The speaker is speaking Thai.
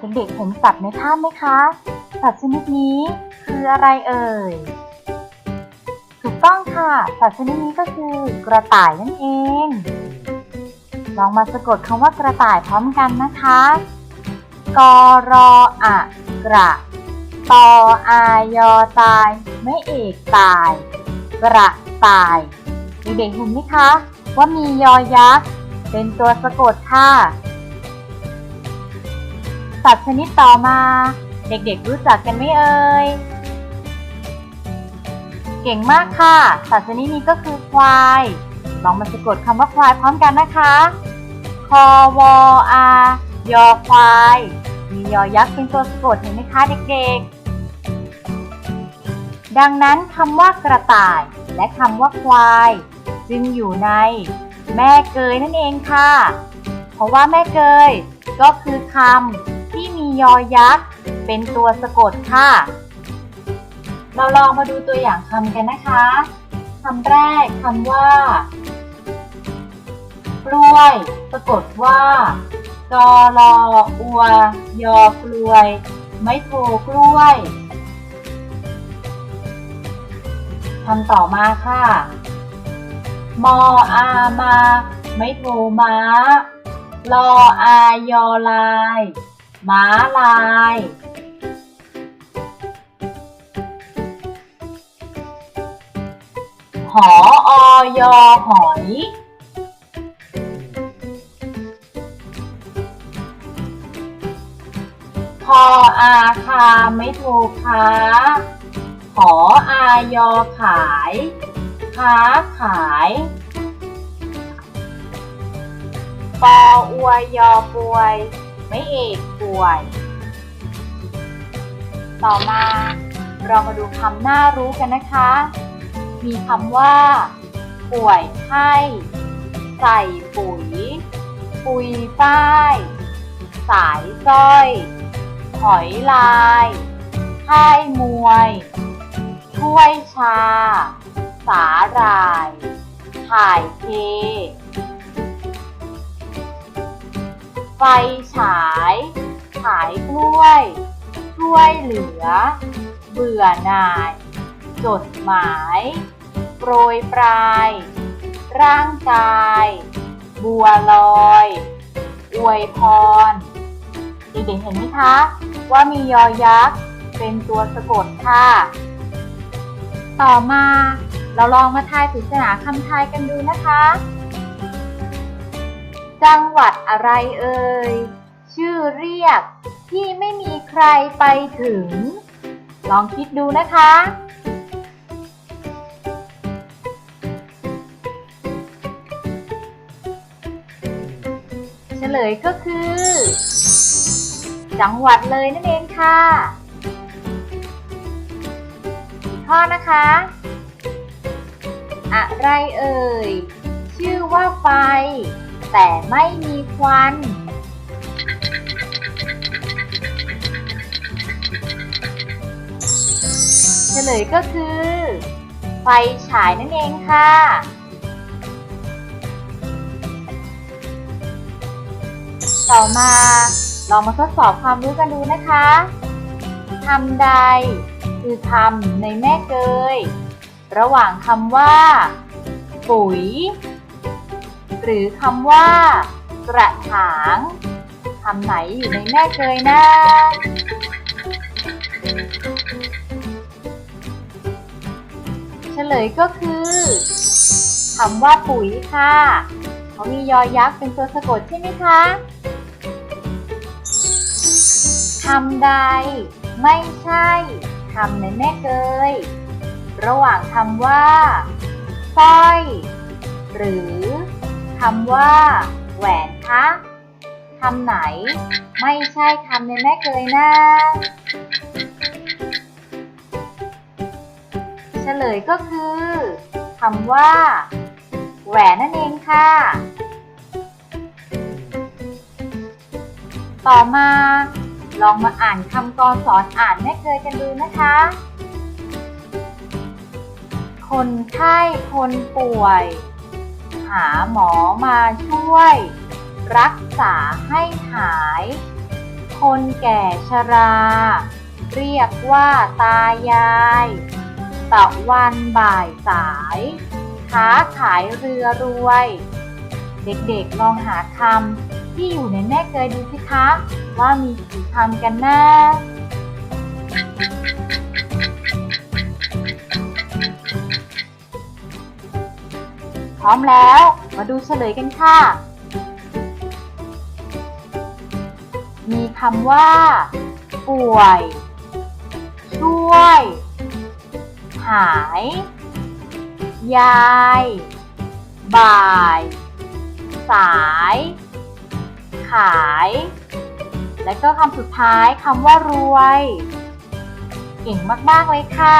เด็กๆเห็นสัตว์ในภาพไหมคะ สัตว์ชนิดนี้คืออะไรเอ่ย ถูกต้องค่ะ สัตว์ชนิดนี้ก็คือกระต่ายนั่นเอง ลองมาสะกดคำว่ากระต่ายพร้อมกันนะคะ กรออะกระตออายอตายไม่เอกตาย กระต่ายเด็กๆเห็นไหมคะ ว่ามียอยักษ์เป็นตัวสะกดค่ะ สัตว์ชนิดต่อมา เด็กๆรู้จักกันไหมเอ่ย เก่งมากค่ะ สัตว์ชนิดนี้ก็คือควาย ลองมาสะกดคำว่าควายพร้อมกันนะคะ คอวออายอควาย มียอยักษ์เป็นตัวสะกดเห็นไหมคะเด็กๆ ดังนั้นคำว่ากระต่าย และคำว่าควาย จึงอยู่ใน แม่เกยนั่นเองค่ะ เพราะว่าแม่เกยก็คือคำ ยอยักษ์ เป็นตัวสะกดค่ะ เราลองมาดูตัวอย่างคำกันนะคะคำแรกคำว่า กล้วย สะกดว่ากอรออัว ยอกล้วย ไม่โทกล้วยคำต่อมาค่ะ มออามา ไม่โทม้ารออายอลาย ม้าลายหออยอหอย พออาคาไม่โทค้าหออายอขาย ค้าขายปออวยยอป่วย ไม่เอกป่วย ต่อมาเรามาดูคำน่ารู้กันนะคะ มีคำว่า ป่วยไข้ใส่ปุ๋ย ปุยป้าย สายสร้อย หอยลายค่ายมวยถ้วยชา สาหร่าย ถ่ายเท ไฟฉาย ขายกล้วย ช่วยเหลือ เบื่อหน่าย จดหมาย โปรยปลาย ร่างกาย บัวลอย อวยพร เด็กๆเห็นไหมคะ ว่ามียอยักษ์เป็นตัวสะกดค่ะ ต่อมาเราลองมาทายปริศนาคำทายกันดูนะคะ จังหวัดอะไรเอ่ย ชื่อเรียกที่ไม่มีใครไปถึง ลองคิดดูนะคะเฉลยก็คือ จังหวัดเลยนั่นเองค่ะข้อนะคะ อะไรเอ่ย ชื่อว่าไฟ แต่ไม่มีควัน เฉลยก็คือ ไฟฉายนั่นเองค่ะ ต่อมาลองมาทดสอบความรู้กันดูนะคะคำใด คือคำในแม่เกย ระหว่างคำว่า ปุ๋ย หรือคำว่า กระถางคำไหนอยู่ในแม่เกยนะ เฉลยก็คือคำว่าปุ๋ยค่ะเขามียอยักษ์เป็นตัวสะกดใช่ไหมคะคำใด ไม่ใช่คำในแม่เกย ระหว่างคำว่าสร้อย หรือ คำว่า แหวนคะคำไหน ไม่ใช่คำในแม่เกยนะเฉลยก็คือคำว่า แหวนนั่นเองค่ะ ต่อมาลองมาอ่านคำกรสอนอ่านแม่เกยกันดูนะคะ คนไข้ คนป่วย หาหมอมาช่วย รักษาให้หาย คนแก่ชรา เรียกว่าตายายตะวันบ่ายสาย ค้าขายเรือรวย เด็กๆลองหาคำที่อยู่ในแม่เกยดูสิคะ ว่ามีกี่คำกันนะ พร้อมแล้ว มาดูเฉลยกันค่ะ มีคำว่า ป่วย ช่วย หาย ยาย บ่าย สาย ขาย และก็คำสุดท้ายคำว่ารวย เก่งมาก ๆ เลยค่ะ